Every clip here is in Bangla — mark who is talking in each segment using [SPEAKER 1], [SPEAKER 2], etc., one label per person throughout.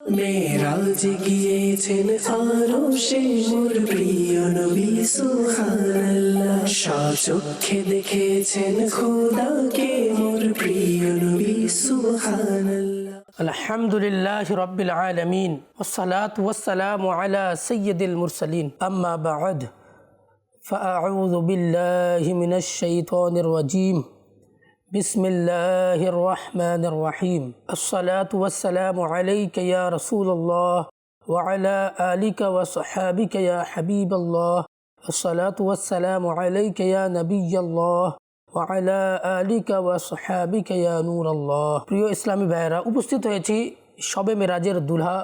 [SPEAKER 1] মেরাজ গিয়েছেন আরো সে মোর প্রিয় নবী সুবহানাল্লাহ সচক্ষে দেখেছেন খোদাকে মোর প্রিয় নবী সুবহানাল্লাহ
[SPEAKER 2] الحمد لله رب العالمين والصلاة والسلام على سيد المرسلين أما بعد فأعوذ بالله من الشيطان الرجيم بسم الله الرحمن الرحيم الصلاة والسلام عليك يا رسول الله وعلى آلك وصحابك يا حبيب الله الصلاة والسلام عليك يا نبي الله ওয়ালা আলিকা ওয়া সাহাবিকা ইয়া নূর আল্লাহ প্রিয় ইসলামী ভাইয়েরা উপস্থিত হয়েছি শবে মেরাজের দুলহা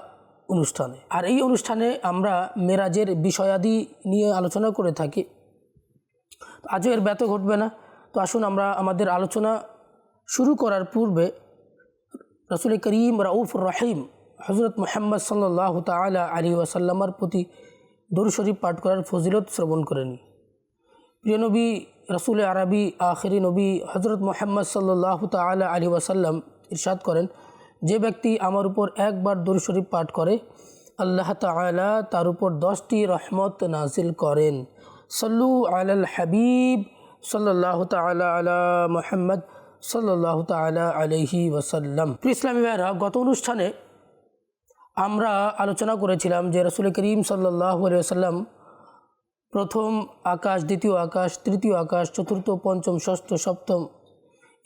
[SPEAKER 2] অনুষ্ঠানে আর এই অনুষ্ঠানে আমরা মেরাজের বিষয়াদি নিয়ে আলোচনা করে থাকি আজও এর ব্যত ঘটবে না তো আসুন আমরা আমাদের আলোচনা শুরু করার পূর্বে রসুল করিম রাউফ রহিম হজরত মোহাম্মদ সাল্লাহ তালা আলী ওয়াসাল্লামার প্রতি দরু শরীফ পাঠ করার ফজিলত শ্রবণ করে নিই প্রিয় নবী, রসুল আরবি, আখেরি নবী হজরত মোহাম্মদ সাল্লাহ তালা আলী ওয়াসাল্লাম ইরশাদ করেন, যে ব্যক্তি আমার উপর একবার দরু শরীফ পাঠ করে, আল্লাহ তালা তার উপর দশটি রহমত নাজিল করেন। সল্লু আলাল হাবিব সাল্লাহ তালা আলা মোহাম্মদ সাল্লাহ তালা আলহি ওয়াসাল্লাম। প্রিয় ইসলামী ভাইরা গত অনুষ্ঠানে আমরা আলোচনা করেছিলাম যে রসুল করিম সাল্লাহ আলিয়াল্লাম প্রথম আকাশ, দ্বিতীয় আকাশ, তৃতীয় আকাশ, চতুর্থ, পঞ্চম, ষষ্ঠ, সপ্তম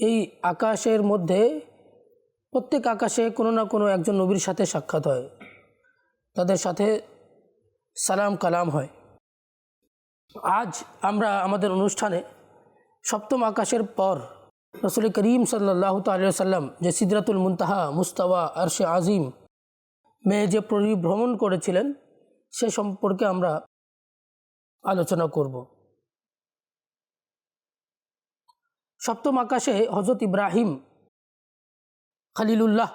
[SPEAKER 2] এই আকাশের মধ্যে প্রত্যেক আকাশে কোনো না কোনো একজন নবীর সাথে সাক্ষাৎ হয়। তাদের সাথে সালাম কালাম হয়। আজ আমরা আমাদের অনুষ্ঠানে সপ্তম আকাশের পর রসুল করিম সাল্লাহ সাল্লাম যে সিদরাতুল মুনতাহা, মুস্তাওয়া, আরশে আজিম মেয়ে যে পরিভ্রমণ করেছিলেন, সে সম্পর্কে আমরা আলোচনা করব। সপ্তম আকাশে হজরত ইব্রাহিম খালিলুল্লাহ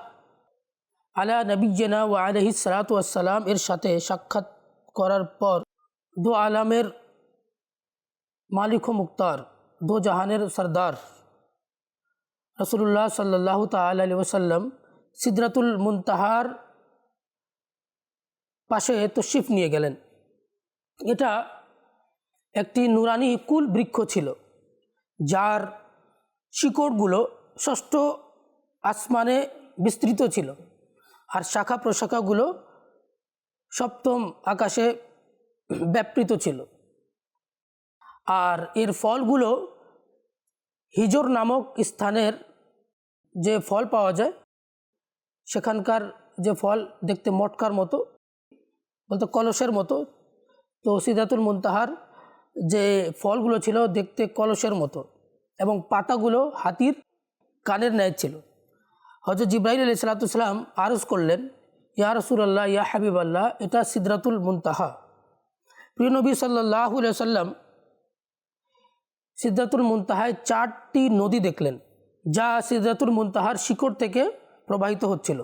[SPEAKER 2] আলা নবীজেনা ও আলহি সালাতাম এর সাথে সাক্ষাৎ করার পর দো আলামের মালিক মুক্তার দো জাহানের সর্দার। রসুল্লাহ সাল্লাহ তালি ওসাল্লাম সিদরাতুল মুনতাহার পাশে তশিফ নিয়ে গেলেন। এটা একটি নুরানি কুল বৃক্ষ ছিল, যার শিকড়গুলো ষষ্ঠ আসমানে বিস্তৃত ছিল আর শাখা প্রশাখাগুলো সপ্তম আকাশে ব্যাপৃত ছিল। আর এর ফলগুলো হিজর নামক স্থানের যে ফল পাওয়া যায়, সেখানকার যে ফল দেখতে মটকার মতো, বলতে কলসের মতো, তো সিদ্ধাতুল মুনতাহার যে ফলগুলো ছিল দেখতে কলসের মতো এবং পাতাগুলো হাতির কানের ন্যায় ছিল। হজরত জিব্রাহিল আলি সালাতাম আরজ করলেন, ইয়া রসুল্লাহ ইয়া হাবিব আল্লাহ এটা সিদ্রাতুল মুনতাহা। প্রিয় নবী সাল্লাহ সাল্লাম সিদ্ধাতুল মুনতাহায় চারটি নদী দেখলেন, যা সিদ্ধাতুল মুনতাহার শিকড় থেকে প্রবাহিত হচ্ছিল।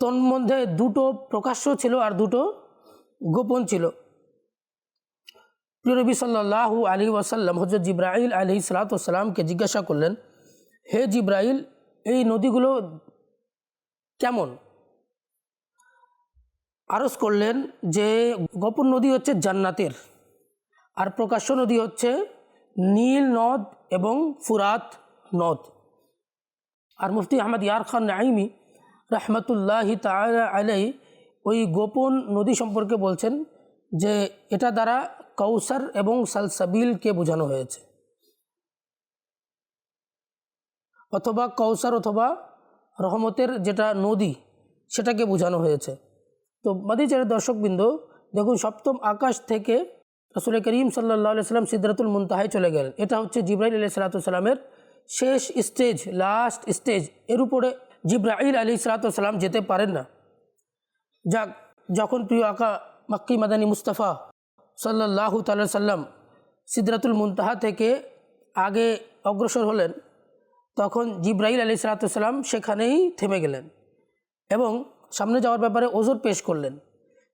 [SPEAKER 2] তন্মধ্যে দুটো প্রকাশ্য ছিল আর দুটো গোপন ছিল। প্রিয়নবী সাল্লাহ আলী ওয়াসাল্লাম হজরত জিব্রাইল আলী সালাতামকে জিজ্ঞাসা করলেন, হে জিব্রাইল, এই নদীগুলো কেমন? আরজ করলেন যে, গোপন নদী হচ্ছে জান্নাতের। আর প্রকাশ্য নদী হচ্ছে নীল নদ এবং ফুরাত নদ। আর মুফতি আহমদ ইয়ার খান নাইমি রহমতুল্লাহ আলাই ওই গোপন নদী সম্পর্কে বলছেন যে এটা দ্বারা কৌসার এবং সালসাবিলকে বোঝানো হয়েছে। অথবা কৌসার অথবা রহমতের যেটা নদী, সেটাকে বোঝানো হয়েছে। তো মাদিচারের দর্শকবৃন্দ, দেখুন সপ্তম আকাশ থেকে রসুল করিম সাল্লাহ সাল্লাম সিদ্ধাতুল মুনতাহায় চলে গেলেন। এটা হচ্ছে জিব্রাইল আলি সাল্লাতামের শেষ স্টেজ লাস্ট স্টেজের উপরে জিব্রাইল আলী সালাতাম যেতে পারেন না। যাক, যখন প্রিয় আকা মাক্কি মাদানী মুস্তাফা সাল্লাহ তাল্লা সাল্লাম সিদ্রাতুল মুনতাহা থেকে আগে অগ্রসর হলেন, তখন জিব্রাহিল আলী সালাতাম সেখানেই থেমে গেলেন এবং সামনে যাওয়ার ব্যাপারে ওজোর পেশ করলেন।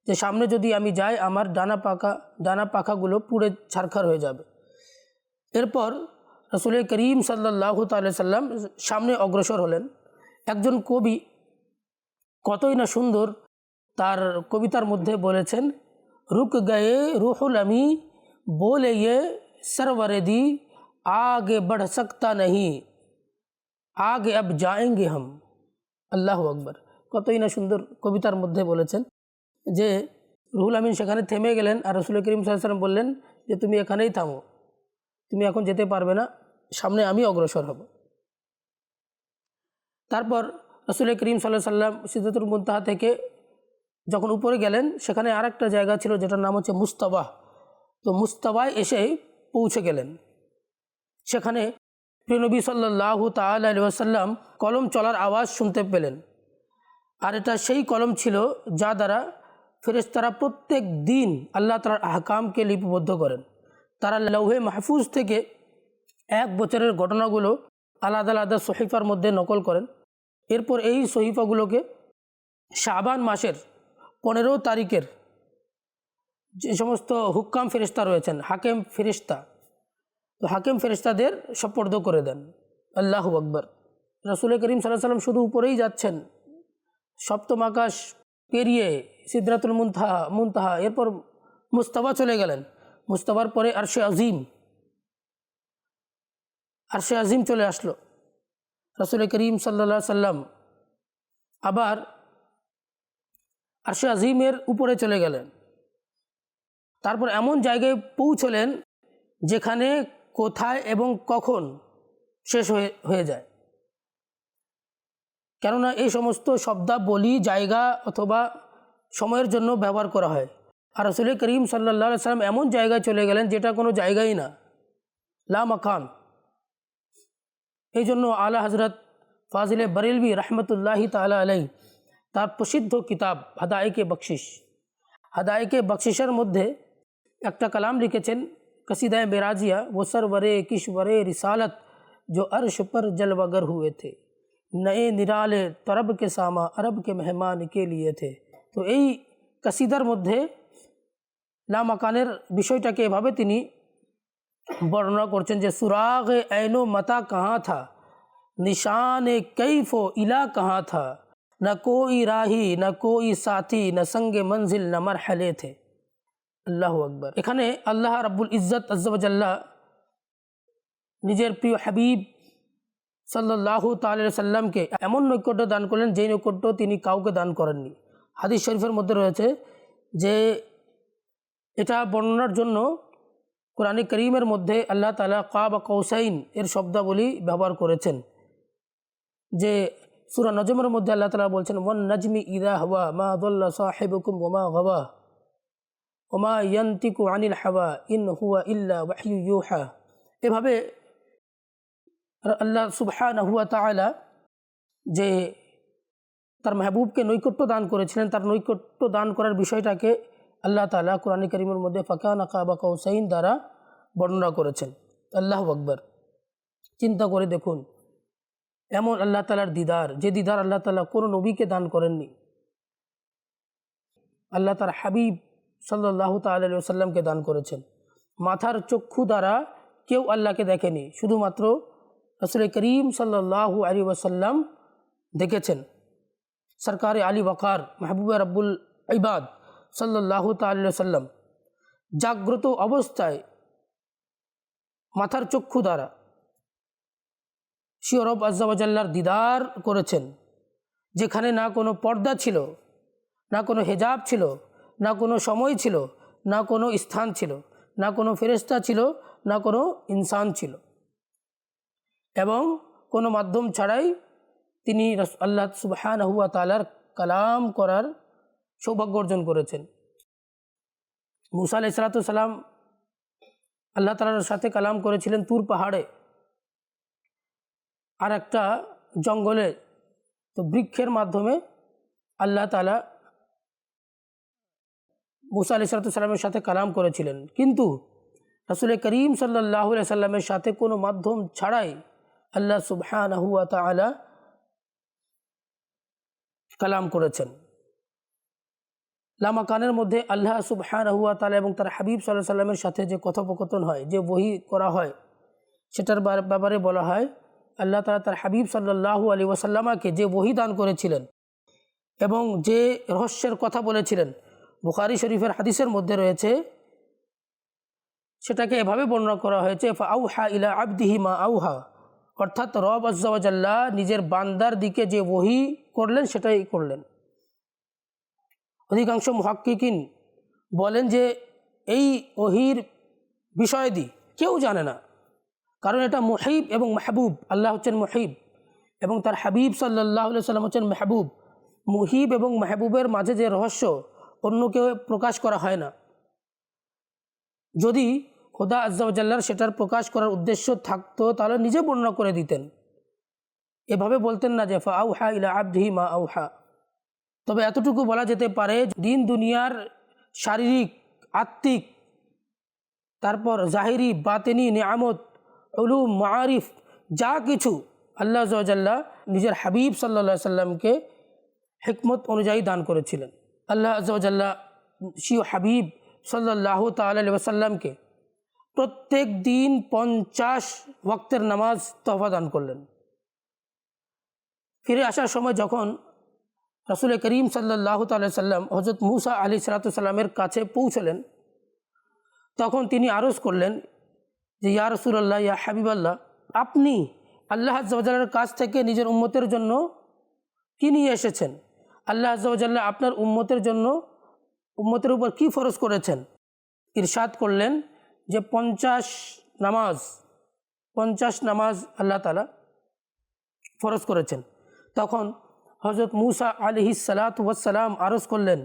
[SPEAKER 2] যে সামনে যদি আমি যাই, আমার ডানা পাখা, ডানা পাখাগুলো পুড়ে ছারখার হয়ে যাবে। এরপর রসুল করিম সাল্লাহ সাল্লাম সামনে অগ্রসর হলেন। একজন কবি কতই না সুন্দর তার কবিতার মধ্যে বলেছেন, রুক গয়ে রুহুল আমি, বোলে ইয়ে সরবরেদি আগে বড় সকতা নহি, আগে আব যায়গে হম। আল্লাহ আকবর। কতই না সুন্দর কবিতার মধ্যে বলেছেন। যে রুহুল আমিন সেখানে থেমে গেলেন আর রসুল করিম সাল্লাম বললেন যে, তুমি এখানেই থামো। তুমি এখন যেতে পারবে না। সামনে আমি অগ্রসর হব। তারপর রসুল করিম সাল্লাহ সাল্লাম সিদ্ধাতুল মুন্তাহা থেকে যখন উপরে গেলেন, সেখানে আরেকটা জায়গা ছিল যেটার নাম হচ্ছে মুস্তাবাহ। তো মুস্তাবায় এসে পৌঁছে গেলেন। সেখানে প্রিয়নবী সাল্লাহ তাল্লাম কলম চলার আওয়াজ শুনতে পেলেন। আর এটা সেই কলম ছিল যা দ্বারা ফেরেশতারা প্রত্যেক দিন আল্লাহ তালার আহকামকে লিপিবদ্ধ করেন। তারা লৌহে মাহফুজ থেকে এক বছরের ঘটনাগুলো আলাদা আলাদা সহিফার মধ্যে নকল করেন। এরপর এই সহিফাগুলোকে শাবান মাসের পনেরো তারিখের যে সমস্ত হুক্কাম ফেরিস্তা রয়েছেন, হাকেম ফেরিস্তা তো হাকেম ফেরিস্তাদের সপর্দ করে দেন। আল্লাহ আকবর। রসুল করিম সাল্লাহ সাল্লাম শুধু উপরেই যাচ্ছেন। সপ্তম আকাশ পেরিয়ে সিদ্ধাতুল মুনতাহা মুনতাহা, এরপর মুস্তফা চলে গেলেন। মুস্তফার পরে আরশে আজিম। আরশে আজিম চলে আসলো। রসুল করিম সাল্লা সাল্লাম আবার আরশে আজিমের উপরে চলে গেলেন। তারপর এমন জায়গায় পৌঁছলেন যেখানে কোথায় এবং কখন শেষ হয়ে হয়ে যায়। কেননা এই সমস্ত শব্দাবলী জায়গা অথবা সময়ের জন্য ব্যবহার করা হয় আর রসুল করিম সাল্লা সাল্লাম এমন জায়গায় চলে গেলেন যেটা কোনো জায়গাই না লা মাকান এই জন্য আলা হজরত ফাজিলে বরেলভি রহমতুল্লাহি তালা আলাই তার প্রসিদ্ধ কিতাব হাদায়কে বকশিস হাদায়কে বকশিসের মধ্যে একটা কালাম লিখেছেন कसीदा बेराजिया वो सरवरे किश्वरे रिसालत जो अर्श पर जलवागर हुए थे نئے نرالے طرب کے ساما عرب کے مہمان کے لیے تھے۔ تو ای کسیدر مدھے لا مکانر بشوئٹا کے بھابے تینی برنا کرچن جے یہ کشیدر مدے متا کہاں تھا؟ نشان کی فو الا کہاں تھا؟ نہ کوئی راہی، نہ کوئی ساتھی، نہ سنگ منزل، نہ مرحلے تھے۔ اللہ اکبر۔ اکھانے اللہ رب العزت عز و اللہ نجر پیو حبیب সাল্লাহ তাল সাল্লামকে এমন নৈকট্য দান করলেন, যেই নৈকট্য তিনি কাউকে দান করেননি। হাদিস শরীফের মধ্যে রয়েছে যে এটা বর্ণনার জন্য কোরআন করিমের মধ্যে আল্লাহ তালা কা বা কৌসাইন এর শব্দাবলী ব্যবহার করেছেন। যে সুরা নজমের মধ্যে আল্লাহ তালা বলছেন, ওয়ান নজমি ইদা হওয়া, মা আদুল্লাহ সাহেবুকুম ওমা হওয়া ওমা ইয়ান্তিকু আনিল হাওয়া, ইন হুয়া ইল্লা ওয়াহিউ ইউহা। এভাবে আল্লাহ সুবহান হুয়া তালা যে তার মেহবুবকে নৈকট্য দান করেছিলেন, তার নৈকট্য দান করার বিষয়টাকে আল্লাহ তালা কোরআন করিমের মধ্যে ফাকান আকাবা কৌসাইন দ্বারা বর্ণনা করেছেন। আল্লাহ আকবর। চিন্তা করে দেখুন, এমন আল্লাহ তালার দিদার, যে দিদার আল্লাহ তালা কোনো নবীকে দান করেননি। আল্লাহ তার হাবিব সাল্লাহ তাল্লামকে দান করেছেন। মাথার চক্ষু দ্বারা কেউ আল্লাহকে দেখেনি, শুধুমাত্র রসুল করিম সাল্লাহ আলী ওয়াসাল্লাম দেখেছেন, সরকার আলী ওয়াকার মাহবুব রব্বুল ইবাদ সাল্লাহ তাল্লাম জাগ্রত অবস্থায় মাথার চক্ষু দ্বারা শিয়রব আজ্জাবাজাল্লার দিদার করেছেন, যেখানে না কোনো পর্দা ছিল, না কোনো হেজাব ছিল, না কোনো সময় ছিল, না কোনো স্থান ছিল, না কোনো ফেরেস্তা ছিল, না কোনো ইনসান ছিল। এবং কোনো মাধ্যম ছাড়াই তিনি আল্লাহ সুবহান হুয়া তালার কালাম করার সৌভাগ্য অর্জন করেছেন। মুসা আলাই সালাতাম আল্লাহ তালার সাথে কালাম করেছিলেন তুর পাহাড়ে। আর একটা জঙ্গলে, তো বৃক্ষের মাধ্যমে আল্লাহ তালা মুসা আলি সালাতামের সাথে কালাম করেছিলেন। কিন্তু রসুল করিম সাল্লাহ সাল্লামের সাথে কোনো মাধ্যম ছাড়াই আল্লাহ সুবহান হুয়া তালা কালাম করেছেন। লামা কানের মধ্যে আল্লাহ সুবহান হুয়া তালা এবং তার হাবিব সাল্লাহ সাল্লামের সাথে যে কথোপকথন হয়, যে বহি করা হয়, সেটার ব্যাপারে বলা হয়, আল্লাহ তালা তার হাবিব সাল্লাহ আলী ওয়াসাল্লামাকে যে বহি দান করেছিলেন এবং যে রহস্যের কথা বলেছিলেন, বুখারি শরীফের হাদিসের মধ্যে রয়েছে, সেটাকে এভাবে বর্ণনা করা হয়েছে আউহা ইলা আবদিহি মা আউহা। অর্থাৎ রব আজ্লা নিজের বান্দার দিকে যে ওহি করলেন, সেটাই করলেন। অধিকাংশ মহাক্কিকিন বলেন যে, এই ওহির বিষয়াদি কেউ জানে না। কারণ এটা মহিব এবং মাহবুব, আল্লাহ হচ্ছেন মহিব এবং তার হাবিব সাল্লাহ সাল্লাম হচ্ছেন মেহবুব। মুহিব এবং মেহবুবের মাঝে যে রহস্য অন্য কেউ প্রকাশ করা হয় না। যদি খোদা আজ্জাউজাল্লার সেটার প্রকাশ করার উদ্দেশ্য থাকতো, তাহলে নিজে বর্ণনা করে দিতেন। এভাবে বলতেন না যে, ফা আউহা ইলা আবদিহি মা আউহা। তবে এতটুকু বলা যেতে পারে, দিন দুনিয়ার শারীরিক, আত্মিক, তারপর জাহিরি, বাতেনি, নিয়ামত, উলুম মারিফ যা কিছু আল্লাহ জাল্লাহ নিজের হাবিব সাল্লা সাল্লামকে হেকমত অনুযায়ী দান করেছিলেন। আল্লাহ আজ্লাহ শিও হাবিব সাল্লাহ তাল্লামকে প্রত্যেক দিন পঞ্চাশ ওয়াক্তের নামাজ তহফা দান করলেন। ফিরে আসার সময় যখন রসুল করিম সাল্লাহ সাল্লাম হজরত মুসা আলি সালাতামের কাছে পৌঁছলেন, তখন তিনি আরজ করলেন যে, ইয়া রসুল্লাহ ইয়া হাবিবাল্লাহ, আপনি আল্লাহ আজ্লার কাছ থেকে নিজের উম্মতের জন্য কি নিয়ে এসেছেন? আল্লাহ আজ্লাহ আপনার উম্মতের জন্য, উম্মতের উপর কি ফরজ করেছেন? ইরশাদ করলেন যে পঞ্চাশ নামাজ পঞ্চাশ নামাজ আল্লাহ তালা ফরজ করেছেন। তখন হজরত মুসা আলিহি সালাতাম আরজ করলেন,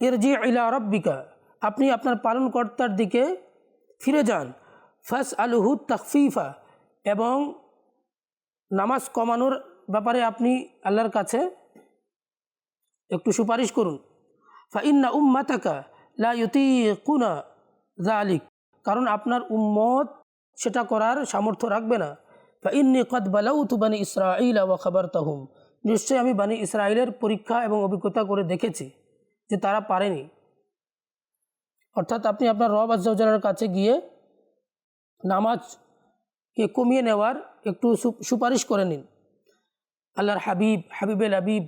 [SPEAKER 2] ইরজি ইলা রব্বিকা, আপনি আপনার পালনকর্তার দিকে ফিরে যান। ফাস আলহু তকফিফা এবং নামাজ কমানোর ব্যাপারে আপনি আল্লাহর কাছে একটু সুপারিশ করুন। ফাইন্না উম্মাতাকা লা ইউতি কুনা জালিক কারণ আপনার উম্মত সেটা করার সামর্থ্য রাখবে না। ফাইন্নি কদ বালাউতু বানি ইসরাইল ওয়া খাবার তাহুম নিশ্চয়ই আমি বানি ইসরায়েলের পরীক্ষা এবং অভিজ্ঞতা করে দেখেছি যে তারা পারেনি। অর্থাৎ আপনি আপনার রব আজ্জাউজালার কাছে গিয়ে নামাজকে কমিয়ে নেওয়ার একটু সুপারিশ করে নিন। আল্লাহর হাবিব হাবিবেল হাবিব,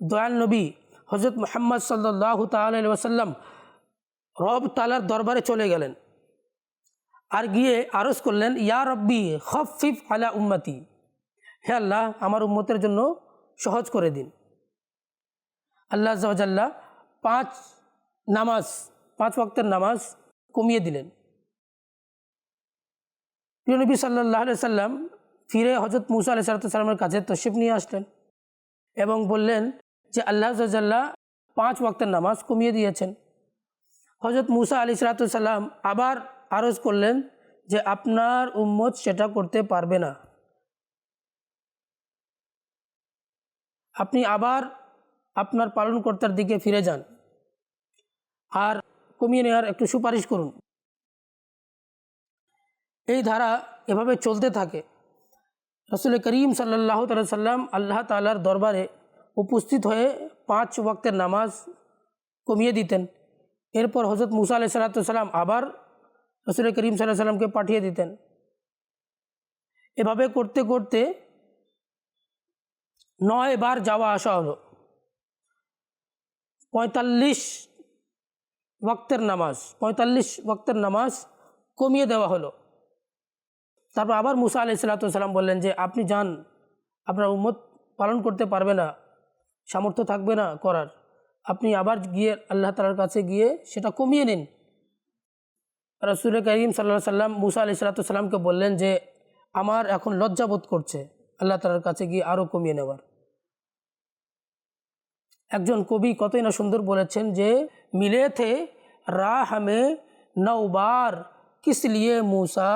[SPEAKER 2] দয়াল নবী হজরত মোহাম্মদ সাল্লাহ তাল ওসাল্লাম রব তালার দরবারে চলে গেলেন। আর গিয়ে আরজ করলেন, ইয়া রব্বি খফিফ আলা উম্মতি। হে আল্লাহ, আমার উম্মতের জন্য সহজ করে দিন। আল্লাহ জাল্লাহ পাঁচ নামাজ, পাঁচ ওয়াক্তের নামাজ কমিয়ে দিলেন। প্রিয় নবী সাল্লাহ সাল্লাম ফিরে হজরত মুসা আলি সাল্লামের কাছে তশিফ নিয়ে আসলেন এবং বললেন যে, আল্লাহ জাল্লাহ পাঁচ ওয়াক্তের নামাজ কমিয়ে দিয়েছেন। হজরত মুসা আলি সালাতাম আবার আরজ করলেন যে আপনার উম্মত সেটা করতে পারবে না। আপনি আবার আপনার পালনকর্তার দিকে ফিরে যান আর কমিয়ে নেওয়ার একটু সুপারিশ করুন। এই ধারা এভাবে চলতে থাকে। রসুল করিম সাল্লাহ সাল্লাম আল্লাহ তালার দরবারে উপস্থিত হয়ে পাঁচ ওয়াক্তের নামাজ কমিয়ে দিতেন। এরপর হজরত মুসা আলাই সাল্লাম আবার রসুল করিম সাল্লাহ সাল্লামকে পাঠিয়ে দিতেন। এভাবে করতে করতে নয় বার যাওয়া আসা হলো। পঁয়তাল্লিশ ওয়াক্তের নামাজ, পঁয়তাল্লিশ ওয়াক্তের নামাজ কমিয়ে দেওয়া হলো। তারপর আবার মুসা আলি সাল্লাতাম বললেন যে, আপনি যান, আপনার উম্মত পালন করতে পারবে না, সামর্থ্য থাকবে না করার। আপনি আবার গিয়ে আল্লাহ তালার কাছে গিয়ে সেটা কমিয়ে নিন। রসুল করিম সাল্লা সাল্লাম মুসা আলি সাল্লাতুসাল্লামকে বললেন যে, আমার এখন লজ্জাবোধ করছে আল্লাহ তালার কাছে গিয়ে আরও কমিয়ে নেওয়ার। একজন কবি কতই না সুন্দর বলেছেন যে, মিলে রা হামে নৌবার কিস মূসা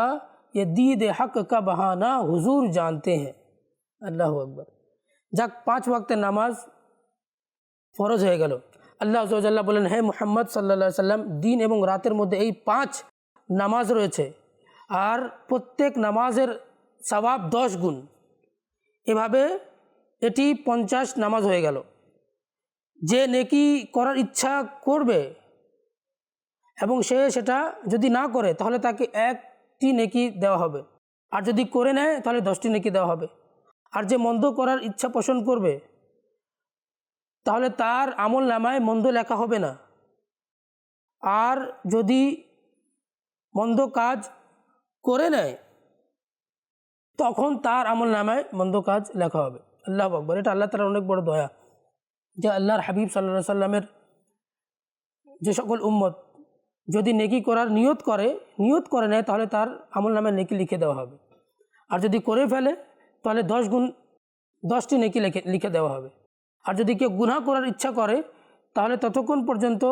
[SPEAKER 2] ইয়ে এ দিদ হক কা বাহানা হুজুর জানতে হ্যাঁ। আল্লাহ আকবর। যাক, পাঁচ ওয়াক্তের নামাজ ফরজ হয়ে গেল। আল্লাহ বলেন হে মোহাম্মদ সাল্লা সাল্লাম, দিন এবং রাতের মধ্যে এই পাঁচ নামাজ রয়েছে। আর প্রত্যেক নামাজের সবাব দশ গুণ। এভাবে এটি পঞ্চাশ নামাজ হয়ে গেল। যে নেকি করার ইচ্ছা করবে এবং সে সেটা যদি না করে, তাহলে তাকে একটি নেকি দেওয়া হবে। আর যদি করে নেয়, তাহলে দশটি নেকি দেওয়া হবে। আর যে মন্দ করার ইচ্ছা পোষণ করবে, তাহলে তার আমল নামায় মন্দ লেখা হবে না। আর যদি মন্দ কাজ করে নেয়, তখন তার আমল নামায় মন্দ কাজ লেখা হবে। আল্লাহ আকবর, এটা আল্লাহ তালার অনেক বড় দয়া। যে আল্লাহর হাবিব সাল্লা সাল্লামের যে সকল উম্মত যদি নেকি করার নিয়ত করে নিয়ত করে নেয়, তাহলে তার আমল নামে নেকি লিখে দেওয়া হবে। আর যদি করে ফেলে, তাহলে দশ গুণ, দশটি নেকি লিখে লিখে দেওয়া হবে। আর যদি কেউ গুনাহ করার ইচ্ছা করে, তাহলে ততক্ষণ পর্যন্ত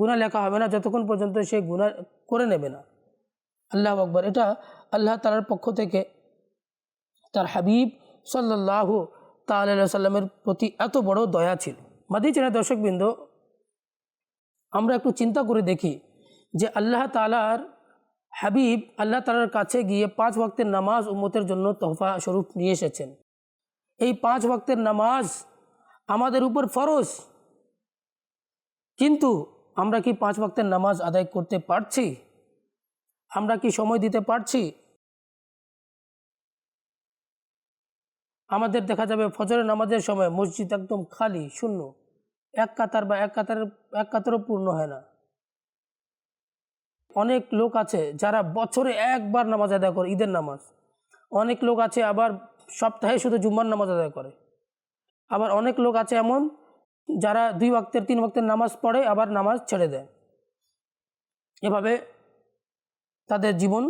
[SPEAKER 2] গুনাহ লেখা হবে না, যতক্ষণ পর্যন্ত সে গুনাহ করে নেবে না। আল্লাহ আকবর। এটা আল্লাহ তালার পক্ষ থেকে তার হাবিব সাল্লাহ সাল্লামের প্রতি এত বড় দয়া ছিল। মাদি চেনা দর্শকবৃন্দ, আমরা একটু চিন্তা করে দেখি যে আল্লাহ তালার হাবিব আল্লাহ তালার কাছে গিয়ে পাঁচ ওয়াক্তের নামাজ উম্মতের জন্য তোহফা স্বরূপ নিয়ে এসেছেন। এই পাঁচ ওয়াক্তের নামাজ আমাদের উপর ফরজ। কিন্তু আমরা কি পাঁচ ওয়াক্তের নামাজ আদায় করতে পারছি? আমরা কি সময় দিতে পারছি? আমাদের দেখা যাবে ফজরের নামাজের সময় মসজিদ একদম খালি, শূন্য। এক কাতার বা এক কাতারের, এক কাতারও পূর্ণ হয় না। অনেক লোক আছে যারা বছরে একবার নামাজ আদায় করে, ঈদের নামাজ। অনেক লোক আছে আবার সপ্তাহে শুধু জুম্মার নামাজ আদায় করে। আবার অনেক লোক আছে এমন যারা দুই ওয়াক্তের, তিন ওয়াক্তের নামাজ পড়ে, আবার নামাজ ছেড়ে দেয়। এভাবে তাদের জীবন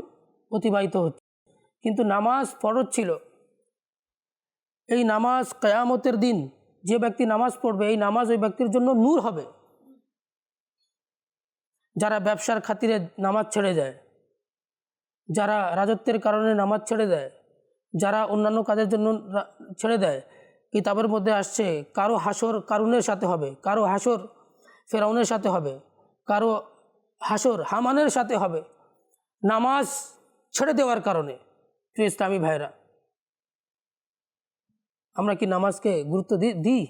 [SPEAKER 2] অতিবাহিত হচ্ছে। কিন্তু নামাজ ফরজ ছিল। এই নামাজ কেয়ামতের দিন যে ব্যক্তি নামাজ পড়বে, এই নামাজ ওই ব্যক্তির জন্য নূর হবে। যারা ব্যবসার খাতিরে নামাজ ছেড়ে যায়, যারা রাজত্বের কারণে নামাজ ছেড়ে দেয়, যারা অন্যান্য কাজের জন্য ছেড়ে দেয়, কিতাবের মধ্যে আসছে, কারও হাসর কারুনের সাথে হবে, কারও হাসর ফেরাউনের সাথে হবে, কারও হাসর হামানের সাথে হবে। নামাজ ছেড়ে দেওয়ার কারণে, প্রিয় ইসলামী ভাইরা আমরা কি নামাজকে গুরুত্ব দিই?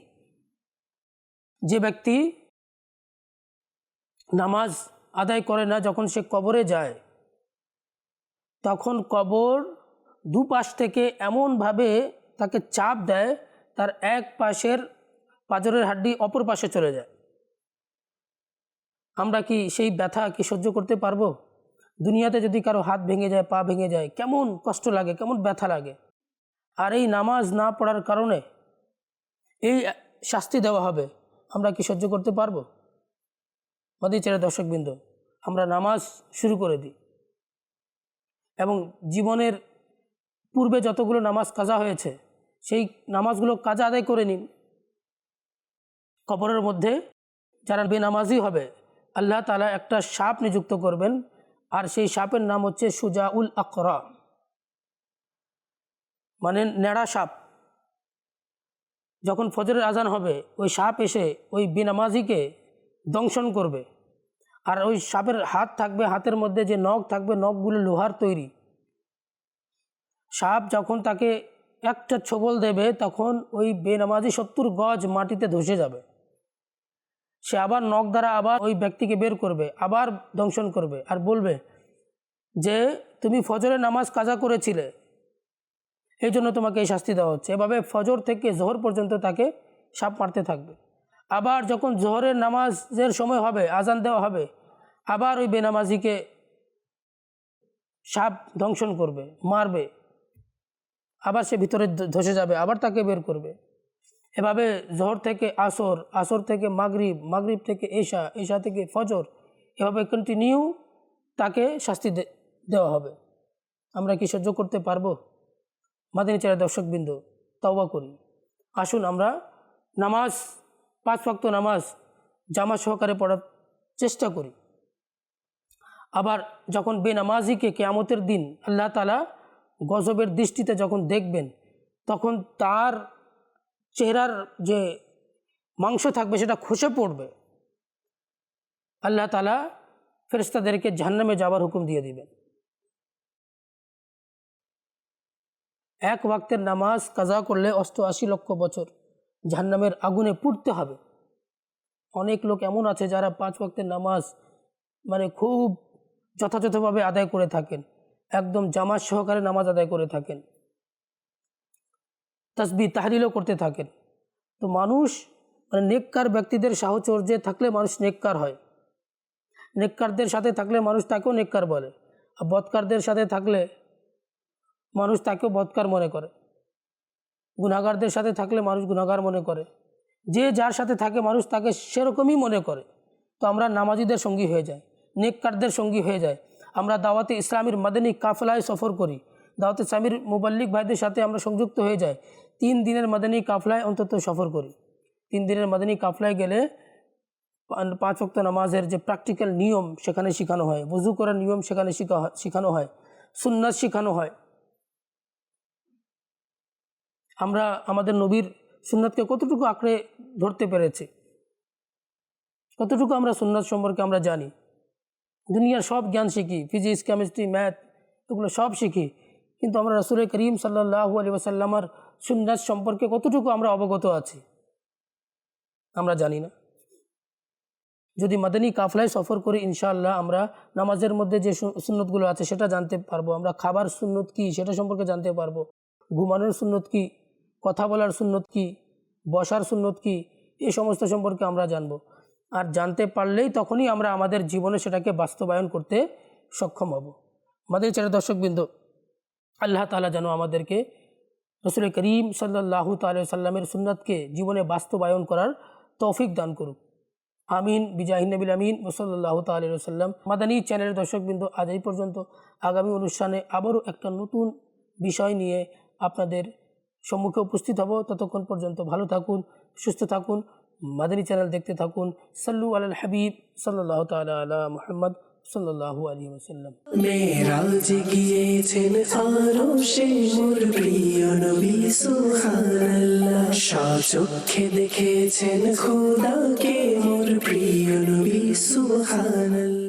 [SPEAKER 2] যে ব্যক্তি নামাজ আদায় করে না, যখন সে কবরে যায়, তখন কবর দুপাশ থেকে এমনভাবে তাকে চাপ দেয়, তার এক পাশের পাজরের হাড্ডি অপর পাশে চলে যায়। আমরা কি সেই ব্যথা কি সহ্য করতে পারব? দুনিয়াতে যদি কারও হাত ভেঙে যায়, পা ভেঙে যায়, কেমন কষ্ট লাগে, কেমন ব্যথা লাগে। আর এই নামাজ না পড়ার কারণে এই শাস্তি দেওয়া হবে, আমরা কি সহ্য করতে পারব? মাদি ছেড়ে দর্শকবৃন্দ, আমরা নামাজ শুরু করে দিই। এবং জীবনের পূর্বে যতগুলো নামাজ কাজা হয়েছে, সেই নামাজগুলো কাজা আদায় করে নিন। কবরের মধ্যে যারা বেনামাজি হবে, আল্লাহ তালা একটা সাপ নিযুক্ত করবেন আর সেই সাপের নাম হচ্ছে সুজাউল আকরা। মানে নেড়া সাপ। যখন ফজরের আজান হবে, ওই সাপ এসে ওই বেনামাজিকে দংশন করবে। আর ওই সাপের হাত থাকবে, হাতের মধ্যে যে নখ থাকবে, নখগুলো লোহার তৈরি। সাপ যখন তাকে একটা ছোবল দেবে, তখন ওই বেনামাজি সত্তর গজ মাটিতে ধসে যাবে। সে আবার নখ দ্বারা আবার ওই ব্যক্তিকে বের করবে, আবার দংশন করবে আর বলবে যে তুমি ফজরের নামাজ কাজা করেছিলে। এই জন্য তোমাকে এই শাস্তি দেওয়া হচ্ছে। এভাবে ফজর থেকে জোহর পর্যন্ত তাকে সাপ মারতে থাকবে। আবার যখন জোহরের নামাজের সময় হবে, আজান দেওয়া হবে, আবার ওই বেনামাজিকে সাপ দংশন করবে, মারবে, আবার সে ভিতরে ধসে যাবে, আবার তাকে বের করবে। এভাবে জোহর থেকে আসর আসর থেকে মাগরিব মাগরিব থেকে এশা এশা থেকে ফজর, এভাবে কন্টিনিউ তাকে শাস্তি দেওয়া হবে। আমরা কি সহ্য করতে পারব? মাদিনী চারা দর্শকবৃন্দ, তওবা করি। আসুন আমরা নামাজ, পাঁচ ওয়াক্ত নামাজ জামা সহকারে পড়ার চেষ্টা করি। আবার যখন বেনামাজিকে কেয়ামতের দিন আল্লাহ তালা গজবের দৃষ্টিতে যখন দেখবেন, তখন তার চেহারার যে মাংস থাকবে সেটা খসে পড়বে। আল্লাহ তালা ফেরেস্তাদেরকে জাহান্নামে যাবার হুকুম দিয়ে দিবেন। এক ওয়াক্তের নামাজ কাজা করলে অষ্টআশি লক্ষ বছর জাহান্নামের আগুনে পুড়তে হবে। অনেক লোক এমন আছে যারা পাঁচ ওয়াক্তের নামাজ মানে খুব যথাযথভাবে আদায় করে থাকেন। একদম জামাত সহকারে নামাজ আদায় করে থাকেন। তসবি, তাহলিলও করতে থাকেন। তো মানুষ মানে নেককার ব্যক্তিদের সাহচর্যে থাকলে মানুষ নেককার হয়। নেককারদের সাথে থাকলে মানুষ তাকেও নেককার বলে। আর বৎকারদের সাথে থাকলে মানুষ তাকেও বৎকার মনে করে। গুনাগারদের সাথে থাকলে মানুষ গুনাগার মনে করে। যে যার সাথে থাকে মানুষ তাকে সেরকমই মনে করে। তো আমরা নামাজিদের সঙ্গী হয়ে যাই, নেককারদের সঙ্গী হয়ে যায় আমরা দাওয়াতে ইসলামীর মাদানী কাফলায় সফর করি। দাওয়াতে ইসলামীর মুবাল্লিক ভাইদের সাথে আমরা সংযুক্ত হয়ে যাই। তিন দিনের মাদানী কাফলায় অন্তত সফর করি। তিন দিনের মাদানী কাফলায় গেলে পাঁচ ওয়াক্ত নামাজের যে প্র্যাকটিক্যাল নিয়ম সেখানে শেখানো হয় বজু করার নিয়ম সেখানে শেখা, শেখানো হয়, সুন্নাত শেখানো হয়। আমরা আমাদের নবীর সুন্নাতকে কতটুকু আঁকড়ে ধরতে পেরেছি? কতটুকু আমরা সুন্নাত সম্পর্কে আমরা জানি? দুনিয়ার সব জ্ঞান শিখি ফিজিক্স কেমিস্ট্রি ম্যাথ এগুলো সব শিখি। কিন্তু আমরা রসুল করিম সাল্লাহু আলী ওসাল্লামার সুন্নাত সম্পর্কে কতটুকু আমরা অবগত আছি? আমরা জানি না। যদি মাদানী কাফলায় সফর করি, ইনশাআল্লাহ আমরা নামাজের মধ্যে যে সুন্নতগুলো আছে সেটা জানতে পারব। আমরা খাবার সুন্নত কি, সেটা সম্পর্কে জানতে পারব। ঘুমানোর সুন্নত কি, কথা বলার সুন্নত কি, বসার সুন্নত কি এই সমস্ত সম্পর্কে আমরা জানব। আর জানতে পারলেই তখনই আমরা আমাদের জীবনে সেটাকে বাস্তবায়ন করতে সক্ষম হব। আমাদের ছেলে দর্শকবৃন্দ আল্লাহ তালা যেন আমাদেরকে রসুল করিম সাল্লাহু তাল্লাহ সাল্লামের সুন্নাতকে জীবনে বাস্তবায়ন করার তৌফিক দান করুক। আমিন। বিজাহিন নবিল আমিন। ওসল্লাহ তাল্লাম মাদানী চ্যানেলের দর্শকবৃন্দ আজ এই পর্যন্ত। আগামী অনুষ্ঠানে আবারও একটা নতুন বিষয় নিয়ে আপনাদের সম্মুখে উপস্থিত হব। ততক্ষণ পর্যন্ত ভালো থাকুন, সুস্থ থাকুন, মাদানী চ্যানেল দেখতে থাকুন। সাল্লু আল হাবিব সাল্লাহ তালা আলা মোহাম্মদ। সাল্লাহু আলী ওসাল্লাম
[SPEAKER 1] মেরাজে গিয়েছেন আরও সে মোর প্রিয় নবী, সুবহানাল্লাহ। সচক্ষে দেখেছেন খোদাকে মোর প্রিয় নবী, সুবহানাল্লাহ।